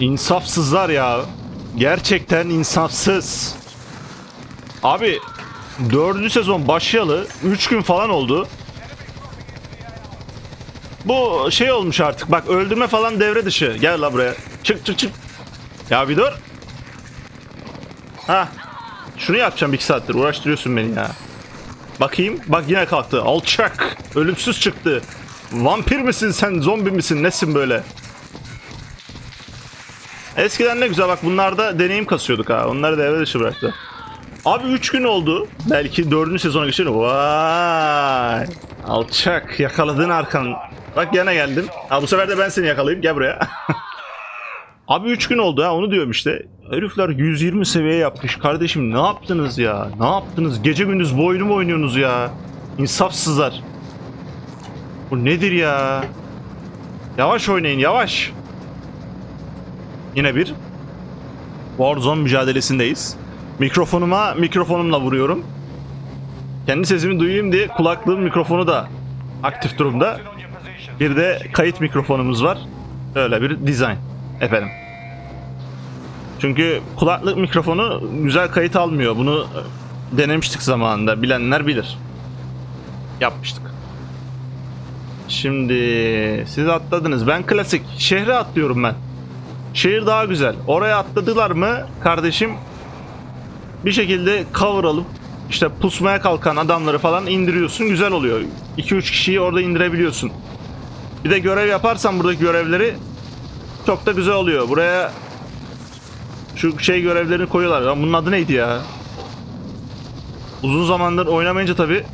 İnsafsızlar ya. Gerçekten insafsız. Abi dördüncü sezon başlayalı 3 gün falan oldu. Bu şey olmuş artık bak öldürme falan devre dışı. Gel la buraya. Çık çık çık. Ya bir dur. Ha. Şunu yapacağım 2 saattir uğraştırıyorsun beni ya. Bakayım. Bak yine kalktı. Alçak. Ölümsüz çıktı. Vampir misin sen? Zombi misin? Nesin böyle? Eskiden ne güzel bak bunlarda deneyim kasıyorduk ha. Onları devre dışı bıraktı. Abi 3 gün oldu. Belki 4. sezona geçelim. Vay. Alçak. Yakaladın arkan. Bak yana geldim. Ha bu sefer de ben seni yakalayayım. Gel buraya. Abi 3 gün oldu ha onu diyorum işte. Herifler 120 seviye yapmış. Kardeşim ne yaptınız ya? Ne yaptınız? Gece gündüz bu oyunu mu oynuyorsunuz ya? İnsafsızlar. Bu nedir ya? Yavaş oynayın yavaş. Yine bir Warzone mücadelesindeyiz. Mikrofonuma mikrofonumla vuruyorum. Kendi sesimi duyayım diye kulaklığım mikrofonu da aktif durumda. Bir de kayıt mikrofonumuz var. Öyle bir dizayn efendim. Çünkü kulaklık mikrofonu güzel kayıt almıyor. Bunu denemiştik zamanında. Bilenler bilir. Yapmıştık. Şimdi siz atladınız. Ben klasik. Şehre atlıyorum ben. Şehir daha güzel. Oraya atladılar mı kardeşim bir şekilde cover alıp işte pusmaya kalkan adamları falan indiriyorsun. Güzel oluyor. 2-3 kişiyi orada indirebiliyorsun. Bir de görev yaparsan buradaki görevleri çok da güzel oluyor. Buraya şu şey görevlerini koyuyorlar. Lan bunun adı neydi ya? Uzun zamandır oynamayınca tabi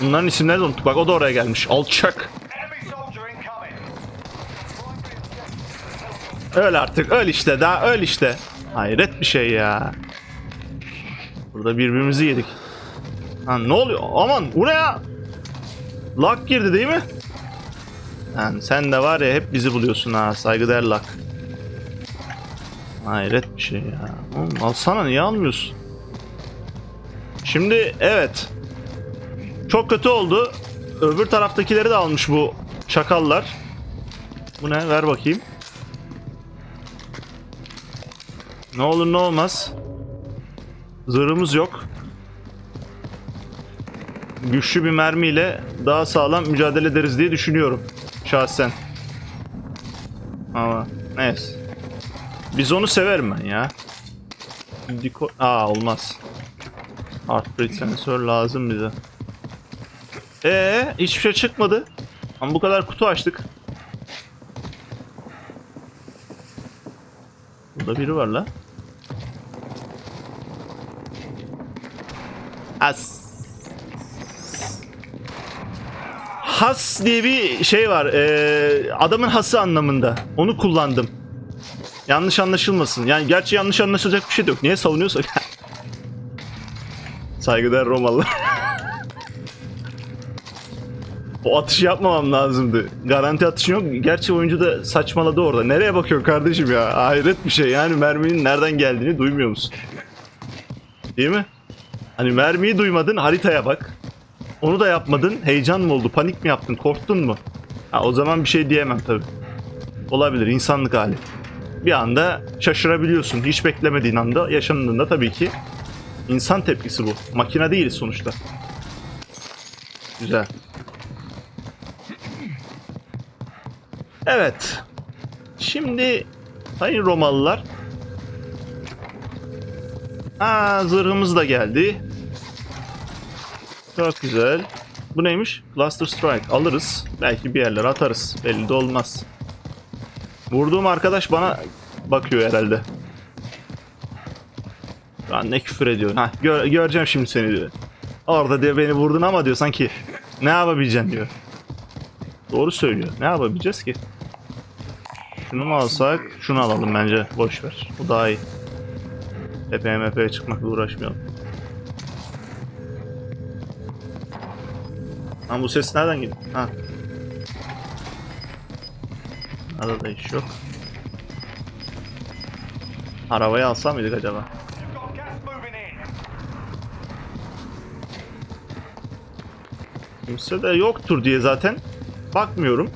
bunların isimlerini unuttuk. Bak o da oraya gelmiş. Alçak. Öl artık. Öl işte. Daha öl işte. Hayret bir şey ya. Burada birbirimizi yedik. Ha ne oluyor? Aman bu ne ya? Lock girdi değil mi? Lan sen de var ya hep bizi buluyorsun ha. Saygıdeğer Lock. Hayret bir şey ya. Oğlum, alsana niye almıyorsun? Şimdi evet. Çok kötü oldu. Öbür taraftakileri de almış bu çakallar. Bu ne? Ver bakayım. Ne olur ne olmaz. Zırhımız yok. Güçlü bir mermiyle daha sağlam mücadele ederiz diye düşünüyorum. Şahsen. Ama neyse. Biz onu severim ben ya. Diko Aa olmaz. Heartbeat sensör lazım bize. Ee, hiçbir şey çıkmadı. Ama bu kadar kutu açtık. Burada biri var la. As. Has diye bir şey var. Ee, adamın hası anlamında. Onu kullandım. Yanlış anlaşılmasın. Yani gerçi yanlış anlaşılacak bir şey de yok. Niye savunuyorsak? Saygıdeğer Romalı. O atışı yapmamam lazımdı. Garanti atışı yok. Gerçi oyuncu da saçmaladı orada. Nereye bakıyor kardeşim ya? Hayret bir şey. Yani merminin nereden geldiğini duymuyor musun? Değil mi? Hani mermiyi duymadın haritaya bak. Onu da yapmadın. Heyecan mı oldu? Panik mi yaptın? Korktun mu? Ha, o zaman bir şey diyemem tabii. Olabilir. insanlık hali. Bir anda şaşırabiliyorsun. Hiç beklemediğin anda yaşandığında tabii ki insan tepkisi bu. Makine değiliz sonuçta. Güzel. Evet. Şimdi sayın Romalılar Aa zırhımız da geldi. Çok güzel. Bu neymiş? Cluster Strike. Alırız. Belki bir yerlere atarız. Belli de olmaz. Vurduğum arkadaş bana bakıyor herhalde. Lan ne küfür ediyor. Ha gör- göreceğim şimdi seni diyor. Orada diyor beni vurdun ama diyor sanki ne yapabileceksin diyor. Doğru söylüyor. Ne yapabileceğiz ki? Şunu mu alsak? Şunu alalım bence. Boş ver. Bu daha iyi. Epey mepeye çıkmakla uğraşmayalım. Lan bu ses nereden geliyor? Ha. Arada da iş yok. Arabayı alsam mıydık acaba? Kimse de yoktur diye zaten bakmıyorum.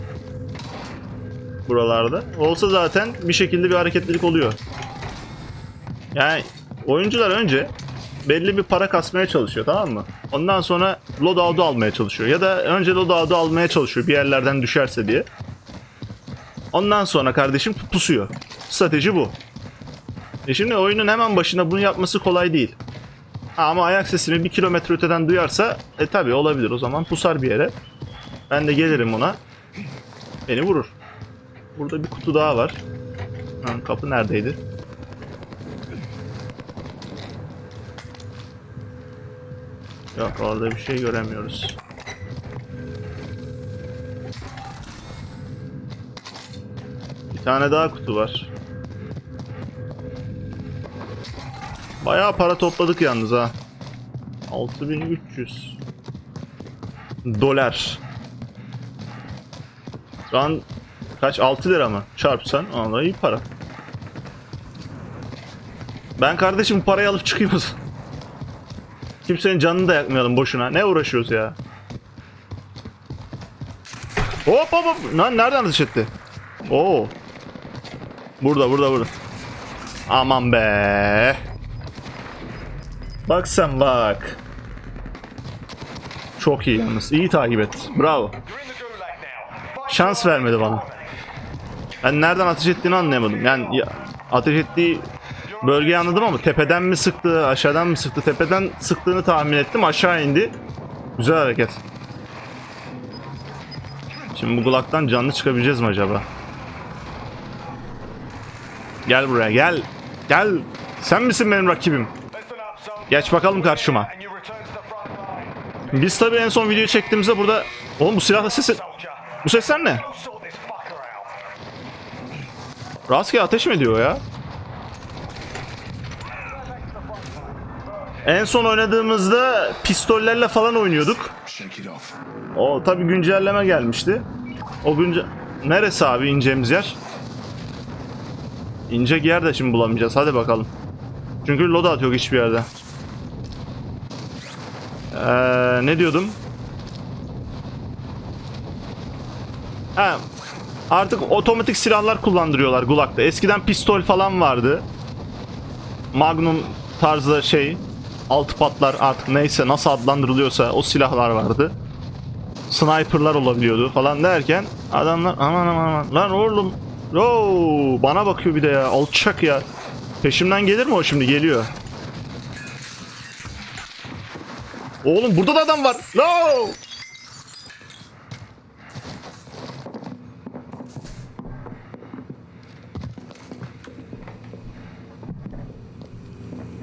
Buralarda. Olsa zaten bir şekilde bir hareketlilik oluyor. Yani oyuncular önce belli bir para kasmaya çalışıyor tamam mı? Ondan sonra loadout'u almaya çalışıyor. Ya da önce loadout'u almaya çalışıyor bir yerlerden düşerse diye. Ondan sonra kardeşim pusuyor. Strateji bu. E şimdi oyunun hemen başında bunu yapması kolay değil. Ama ayak sesimi bir kilometre öteden duyarsa e tabi olabilir o zaman pusar bir yere. Ben de gelirim ona. Beni vurur. Burada bir kutu daha var. Lan kapı neredeydi? Yok orada bir şey göremiyoruz. Bir tane daha kutu var. Bayağı para topladık yalnız ha. 6300 dolar. Şu an kaç 6 lira mı? Çarpsan Allah iyi para. Ben kardeşim parayı alıp çıkayım o zaman. Kimsenin canını da yakmayalım boşuna. Ne uğraşıyoruz ya? Hop hop hop. Lan nereden ateş etti? Oo. Burada burada burada. Aman be. Bak sen bak. Çok iyi yalnız. İyi takip et. Bravo. Şans vermedi bana. Ben nereden ateş ettiğini anlayamadım. Yani ya- ateş ettiği bölgeyi anladım ama tepeden mi sıktı, aşağıdan mı sıktı? Tepeden sıktığını tahmin ettim. Aşağı indi. Güzel hareket. Şimdi bu kulaktan canlı çıkabileceğiz mi acaba? Gel buraya gel. Gel. Sen misin benim rakibim? Geç bakalım karşıma. Biz tabii en son videoyu çektiğimizde burada... Oğlum bu silahla sesi... Bu sesler ne? Rastgele ateş mi ediyor ya? En son oynadığımızda pistollerle falan oynuyorduk. O tabi güncelleme gelmişti. O günce... Neresi abi ineceğimiz yer? İnecek yer de şimdi bulamayacağız. Hadi bakalım. Çünkü loadout yok hiçbir yerde. Ee, ne diyordum? Ha, artık otomatik silahlar kullandırıyorlar Gulag'da. Eskiden pistol falan vardı. Magnum tarzı şey. Altı patlar artık neyse nasıl adlandırılıyorsa o silahlar vardı sniperlar olabiliyordu falan derken adamlar aman aman aman lan oğlum Oo, bana bakıyor bir de ya alçak ya peşimden gelir mi o şimdi geliyor oğlum burada da adam var no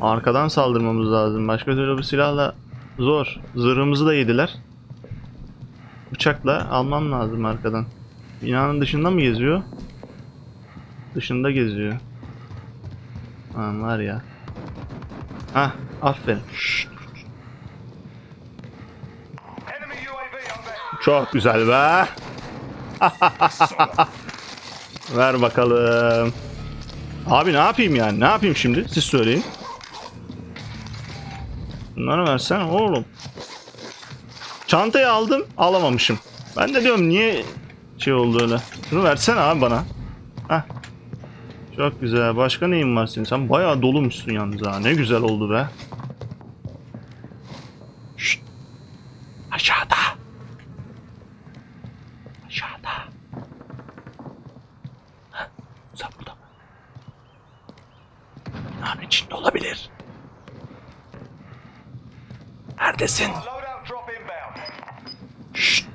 Arkadan saldırmamız lazım. Başka türlü bu silahla zor. Zırhımızı da yediler. Bıçakla almam lazım arkadan. Binanın dışında mı geziyor? Dışında geziyor. Aman var ya. Hah aferin. Şşt. Çok güzel be. Ver bakalım. Abi ne yapayım yani? Ne yapayım şimdi? Siz söyleyin. Bunları versen oğlum. Çantayı aldım, alamamışım. Ben de diyorum niye şey oldu öyle. Şunu versene abi bana. Heh. Çok güzel. Başka neyin var senin? Sen bayağı dolumuşsun yalnız ha. Ne güzel oldu be. Şşt. Aşağıda. Aşağıda. Heh, Sen burada içinde olabilir. Neredesin? Şşt.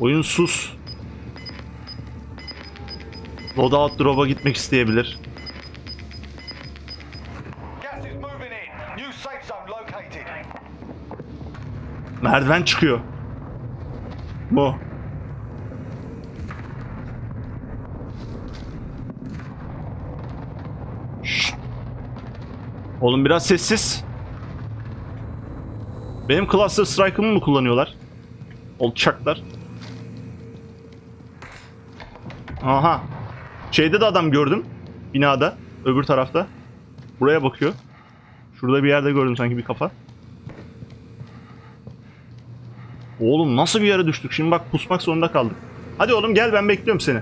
Oyun sus. Loadout drop'a gitmek isteyebilir. Merdiven çıkıyor. Bu. Şşt. Oğlum biraz sessiz. Benim Cluster Strike'ımı mı kullanıyorlar? Olçaklar. Aha. Şeyde de adam gördüm. Binada. Öbür tarafta. Buraya bakıyor. Şurada bir yerde gördüm sanki bir kafa. Oğlum nasıl bir yere düştük? Şimdi bak pusmak zorunda kaldık. Hadi oğlum gel ben bekliyorum seni.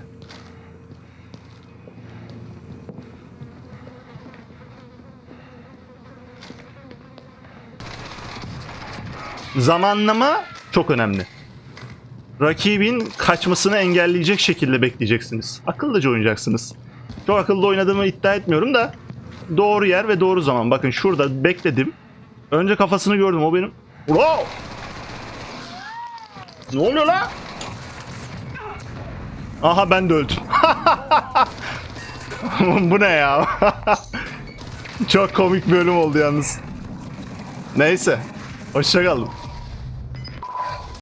Zamanlama çok önemli. Rakibin kaçmasını engelleyecek şekilde bekleyeceksiniz. Akıllıca oynayacaksınız. Çok akıllı oynadığımı iddia etmiyorum da doğru yer ve doğru zaman. Bakın şurada bekledim. Önce kafasını gördüm o benim. Bro! Ne oluyor lan? Aha ben de öldüm. Bu ne ya? Çok komik bölüm oldu yalnız. Neyse. Hoşçakalın.